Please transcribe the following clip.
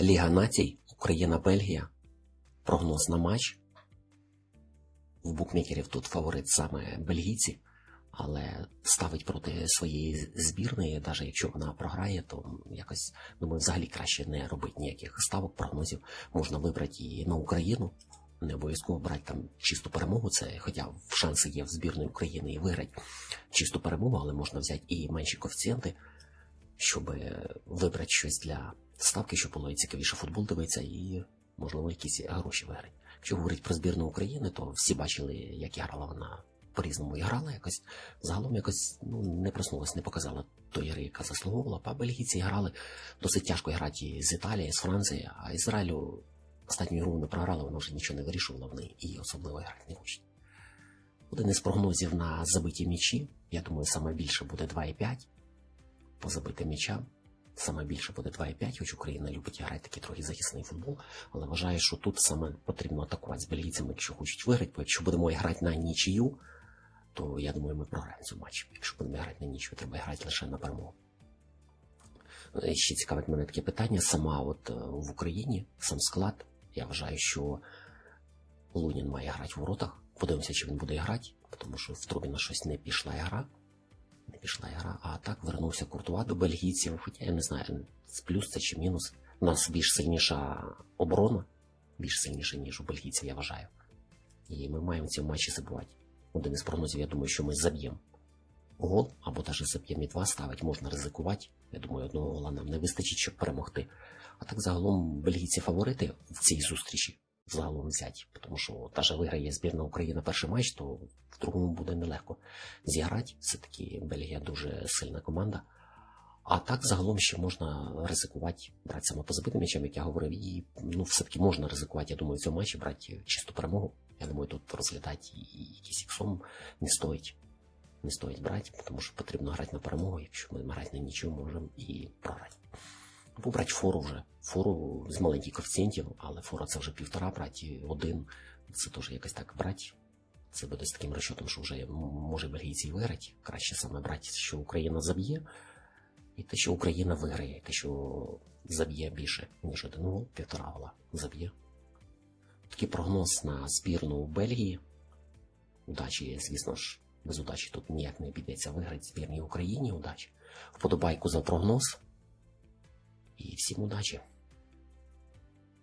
Ліга націй, Україна-Бельгія. Прогноз на матч. В букмекерів тут фаворит саме бельгійці, але ставить проти своєї збірної, навіть якщо вона програє, то якось думаю, взагалі краще не робити ніяких ставок, прогнозів. Можна вибрати і на Україну. Не обов'язково брати там чисту перемогу. Це хоча шанси є в збірної України і виграти чисту перемогу, але можна взяти і менші коефіцієнти, щоб вибрати щось для ставки, щоб було і цікавіше футбол дивитися, і можливо якісь гроші виграти. Якщо говорити про збірну України, то всі бачили, як грала вона по-різному і грала якось. Загалом якось ну, не проснулась, не показала тої гри, яка заслуговувала. А бельгійці грали досить тяжко грати з Італії, з Франції, а Ізраїлю останню гру не програла, вона вже нічого не вирішувала в неї і особливо грати не хоче. Один із прогнозів на забиті м'ячі, я думаю, саме більше буде 2,5 по забитим м'ячам. Саме більше буде 2,5, хоч Україна любить грати такий трохи захисний футбол, але вважаю, що тут саме потрібно атакувати з бельгійцями, якщо хочуть виграти, бо якщо будемо грати на нічию, то я думаю, ми програємо цю матч. Якщо будемо грати на нічию, треба грати лише на перемогу. Е, Ще цікавить мене таке питання. Сама от е, в Україні, сам склад, я вважаю, що Лунін має грати в воротах. Подивимося, чи він буде грати, тому що в Трубіна щось не пішла гра. Пішла гра, а так вернувся Куртуа до бельгійців. Хоча я не знаю, плюс це чи мінус. У нас більш сильніша оборона, більш сильніша, ніж у бельгійців, я вважаю. І ми маємо ці матчі забувати. Один із прогнозів, я думаю, що ми заб'ємо гол, або навіть заб'ємо і два ставити, можна ризикувати. Я думаю, одного гола нам не вистачить, щоб перемогти. А так загалом бельгійці фаворити в цій зустрічі загалом взяти, тому що навіть виграє збірна України перший матч, то в другому буде нелегко зіграти. Все-таки Бельгія дуже сильна команда. А так загалом ще можна ризикувати, брати саме по забитим м'ячам, як я говорив, і ну, все-таки можна ризикувати, я думаю, в цьому матчі брати чисту перемогу. Я думаю, тут розглядати і якийсь іксом не стоїть. Не стоїть брати, тому що потрібно грати на перемогу. Якщо ми грати на нічого, можемо і програти. Або брати фору вже. Фору з маленьких коефіцієнтів, але фора це вже півтора брати, один. Це теж якось так брати. Це буде з таким розчотом, що вже може бельгійці виграти. Краще саме брати, що Україна заб'є, і те, що Україна виграє, і те, що заб'є більше, ніж один гол, півтора гола заб'є. Такий прогноз на збірну Бельгії. Удачі, звісно ж, без удачі тут ніяк не обійдеться виграти збірній Україні. Удачі. Вподобайку за прогноз. І всім удачі!